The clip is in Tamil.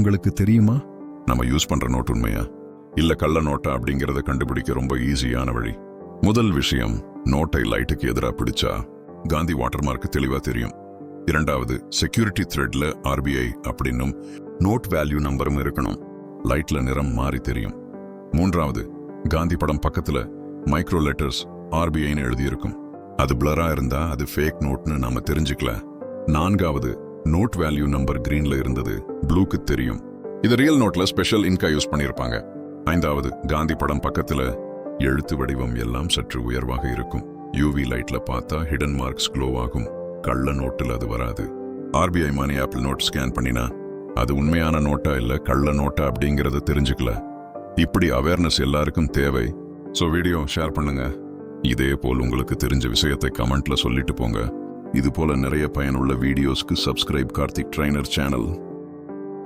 உங்களுக்கு தெரியுமா? நம்ம யூஸ் பண்ற நோட் உண்மையா? இல்ல கள்ள நோட்டா அப்படிங்கறத கண்டுபிடிக்க ரொம்ப ஈஸியான வழி. முதல் விஷயம் நோட்டை லைட்டுக்கு எதிரா பிடிச்சா காந்தி வாட்டர் மார்க் தெளிவா தெரியும். இரண்டாவது செக்யூரிட்டி த்ரெட்ல ஆர்பிஐ அப்படின்னும் நோட் வேல்யூ நம்பரும் இருக்கணும். லைட்ல நிறம் மாறி தெரியும். மூன்றாவது காந்தி படம் பக்கத்துல மைக்ரோ லெட்டர்ஸ் ஆர்பிஐன்னு எழுதியிருக்கும். அது பிளரா இருந்தா அது ஃபேக் நோட்னு நாம தெரிஞ்சுக்கல. நான்காவது நோட் வேல்யூ நம்பர் கிரீன்ல இருந்தது. ப்ளூக்கு தெரியும். இது ரியல் நோட்ல ஸ்பெஷல் இன்கா யூஸ் பண்ணியிருப்பாங்க ஐந்தாவது காந்தி படம் பக்கத்துல எழுத்து வடிவம் எல்லாம் சற்று உயர்வாக இருக்கும். யூவி லைட்ல பார்த்தா ஹிடன் மார்க்ஸ் க்ளோ ஆகும். கள்ள நோட்டில் அது வராது. RBI money apple note scan பண்ணினா அது உண்மையான நோட்டா இல்ல கள்ள நோட்டா அப்படிங்கறத தெரிஞ்சுக்கல. இப்படி அவேர்னஸ் எல்லாருக்கும் தேவை. ஸோ வீடியோ ஷேர் பண்ணுங்க. இதே போல் உங்களுக்கு தெரிஞ்ச விஷயத்தை கமெண்ட்ல சொல்லிட்டு போங்க. இது போல நிறைய பயனுள்ள வீடியோஸ்க்கு சப்ஸ்கிரைப் கார்த்திக் ட்ரைனர் சேனல்